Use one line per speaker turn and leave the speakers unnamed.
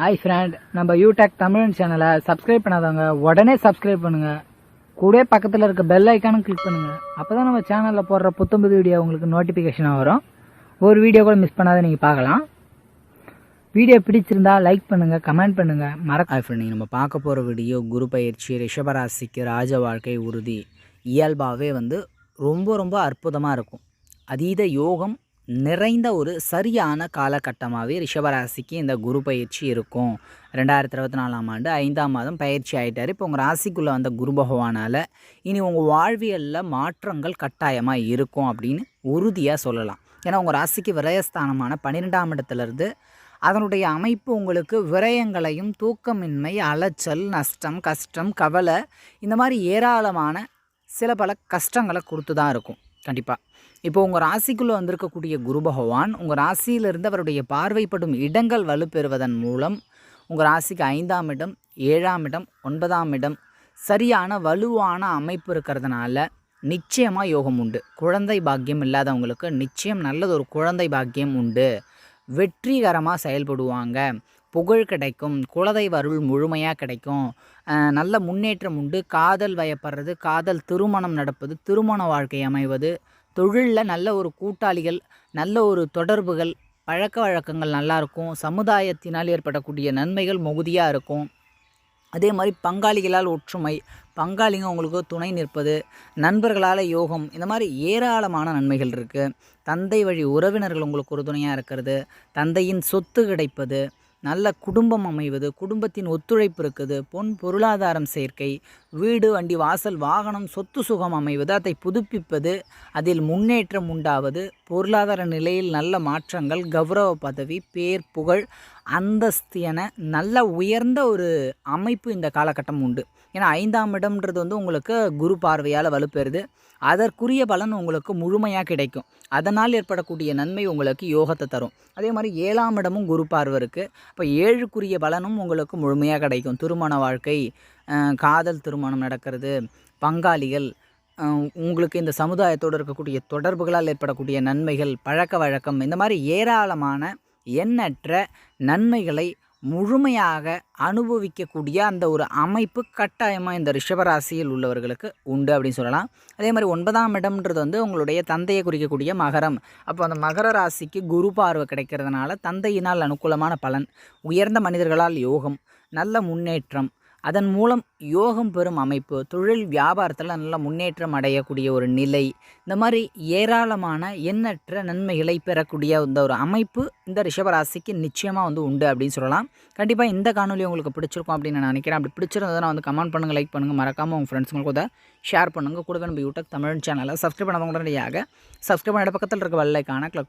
Hi friend நம்ம யூடெக் தமிழன் சேனலை சப்ஸ்கிரைப் பண்ணாதவங்க உடனே சப்ஸ்கிரைப் பண்ணுங்க. கூட பக்கத்தில் இருக்க பெல் ஐக்கானும் கிளிக் பண்ணுங்க. அப்பதான் நம்ம சேனலில் போடுற புத்தம்புது வீடியோ உங்களுக்கு நோட்டிஃபிகேஷனாக வரும். ஒரு வீடியோ கூட மிஸ் பண்ணாத நீங்கள் பார்க்கலாம். வீடியோ பிடிச்சிருந்தா லைக் பண்ணுங்க கமெண்ட் பண்ணுங்க. மறக்க
ஹாய் ஃப்ரெண்ட் நம்ம பார்க்க போகிற வீடியோ குரு பயிற்சி ரிஷபராசிக்கு ராஜ வாழ்க்கை உறுதி. இயல்பாகவே வந்து ரொம்ப ரொம்ப அற்புதமாக இருக்கும். அதீத யோகம் நிறைந்த ஒரு சரியான காலகட்டமாகவே ரிஷபராசிக்கு இந்த குரு பயிற்சி இருக்கும். ரெண்டாயிரத்தி இருபத்தி நாலாம் ஆண்டு ஐந்தாம் மாதம் பயிற்சி ஆகிட்டார் இப்போ உங்கள் ராசிக்குள்ளே வந்த குரு பகவானால் இனி உங்கள் வாழ்வியலில் மாற்றங்கள் கட்டாயமாக இருக்கும் அப்படின்னு உறுதியாக சொல்லலாம். ஏன்னா உங்கள் ராசிக்கு விரயஸ்தானமான பன்னிரெண்டாம் இடத்துலேருந்து அதனுடைய அமைப்பு உங்களுக்கு விரயங்களையும் தூக்கமின்மை அலைச்சல் நஷ்டம் கஷ்டம் கவலை இந்த மாதிரி ஏராளமான சில பல கஷ்டங்களை கொடுத்து தான் இருக்கும். கண்டிப்பாக இப்போ உங்கள் ராசிக்குள்ளே வந்திருக்கக்கூடிய குரு பகவான் உங்கள் ராசியிலிருந்து அவருடைய பார்வைப்படும் இடங்கள் வலுப்பெறுவதன் மூலம் உங்கள் ராசிக்கு ஐந்தாம் இடம் ஏழாம் இடம் ஒன்பதாம் இடம் சரியான வலுவான அமைப்பு இருக்கிறதுனால நிச்சயமாக யோகம் உண்டு. குழந்தை பாக்கியம் இல்லாதவங்களுக்கு நிச்சயம் நல்லது ஒரு குழந்தை பாக்கியம் உண்டு. வெற்றிகரமாக செயல்படுவாங்க. புகழ் கிடைக்கும் குலதெய்வ அருள் முழுமையாக கிடைக்கும். நல்ல முன்னேற்றம் உண்டு. காதல் வயப்படுறது காதல் திருமணம் நடப்பது திருமண வாழ்க்கை அமைவது தொழிலில் நல்ல ஒரு கூட்டாளிகள் நல்ல ஒரு தொடர்புகள் பழக்க வழக்கங்கள் நல்லாயிருக்கும் சமுதாயத்தினால் ஏற்படக்கூடிய நன்மைகள் மிகுதியாக இருக்கும். அதே மாதிரி பங்காளிகளால் ஒற்றுமை பங்காளிங்க உங்களுக்கு துணை நிற்பது நண்பர்களால் யோகம் இந்த மாதிரி ஏராளமான நன்மைகள் இருக்குது தந்தை வழி உறவினர்கள் உங்களுக்கு ஒரு துணையாக இருக்கிறது. தந்தையின் சொத்து கிடைப்பது நல்ல குடும்பம் அமைவது குடும்பத்தின் ஒத்துழைப்பு இருக்குது பொன் பொருளாதாரம் சேர்க்கை வீடு வண்டி வாசல் வாகனம் சொத்து சுகம் அமைவது அதை புதுப்பிப்பது அதில் முன்னேற்றம் உண்டாவது பொருளாதார நிலையில் நல்ல மாற்றங்கள் கௌரவ பதவி பேர் புகழ் அந்தஸ்து என நல்ல உயர்ந்த ஒரு அமைப்பு இந்த காலகட்டம் உண்டு. ஏன்னா ஐந்தாம் இடம்ன்றது வந்து உங்களுக்கு குரு பார்வையால் வலுப்பெறுது. அதற்குரிய பலன் உங்களுக்கு முழுமையாக கிடைக்கும். அதனால் ஏற்படக்கூடிய நன்மை உங்களுக்கு யோகத்தை தரும். அதே மாதிரி ஏழாம் இடமும் குரு பார்வை இருக்குது அப்போ ஏழுக்குரிய பலனும் உங்களுக்கு முழுமையாக கிடைக்கும். திருமண வாழ்க்கை காதல் திருமணம் நடக்கிறது பங்காளிகள் உங்களுக்கு இந்த சமுதாயத்தோடு இருக்கக்கூடிய தொடர்புகளால் ஏற்படக்கூடிய நன்மைகள் பழக்க வழக்கம் இந்த மாதிரி ஏராளமான எண்ணற்ற நன்மைகளை முழுமையாக அனுபவிக்கக்கூடிய அந்த ஒரு அமைப்பு கட்டாயமாக இந்த ரிஷபராசியில் உள்ளவர்களுக்கு உண்டு அப்படின்னு சொல்லலாம். அதே மாதிரி ஒன்பதாம் இடம்ன்றது வந்து உங்களுடைய தந்தையை குறிக்கக்கூடிய மகரம். அப்போ அந்த மகர ராசிக்கு குரு பார்வை கிடைக்கிறதுனால தந்தையினால் அனுகூலமான பலன் உயர்ந்த மனிதர்களால் யோகம் நல்ல முன்னேற்றம் அதன் மூலம் யோகம் பெறும் அமைப்பு தொழில் வியாபாரத்தில் நல்ல முன்னேற்றம் அடையக்கூடிய ஒரு நிலை இந்த மாதிரி ஏராளமான எண்ணற்ற நன்மைகளை பெறக்கூடிய இந்த ஒரு அமைப்பு இந்த ரிஷபராசிக்கு நிச்சயமாக வந்து உண்டு அப்படின்னு சொல்லலாம். கண்டிப்பாக இந்த காணொலி உங்களுக்கு பிடிச்சிருக்கும் அப்படின்னு நான் நினைக்கிறேன். அப்படி பிடிச்சிருந்ததுன்னா வந்து கமெண்ட் பண்ணுங்கள் லைக் பண்ணுங்கள் மறக்காமல் உங்கள் ஃப்ரெண்ட்ஸுங்களுக்கு கூட ஷேர் பண்ணுங்கள் கூட நம்ம யூடியூப் தமிழ் சேனலை சப்ஸ்கிரைப் பண்ணாதவங்க உடனடியாக சப்ஸ்கிரைப் பண்ண பக்கத்தில் இருக்க வெள்ளைக்கான கிளிக்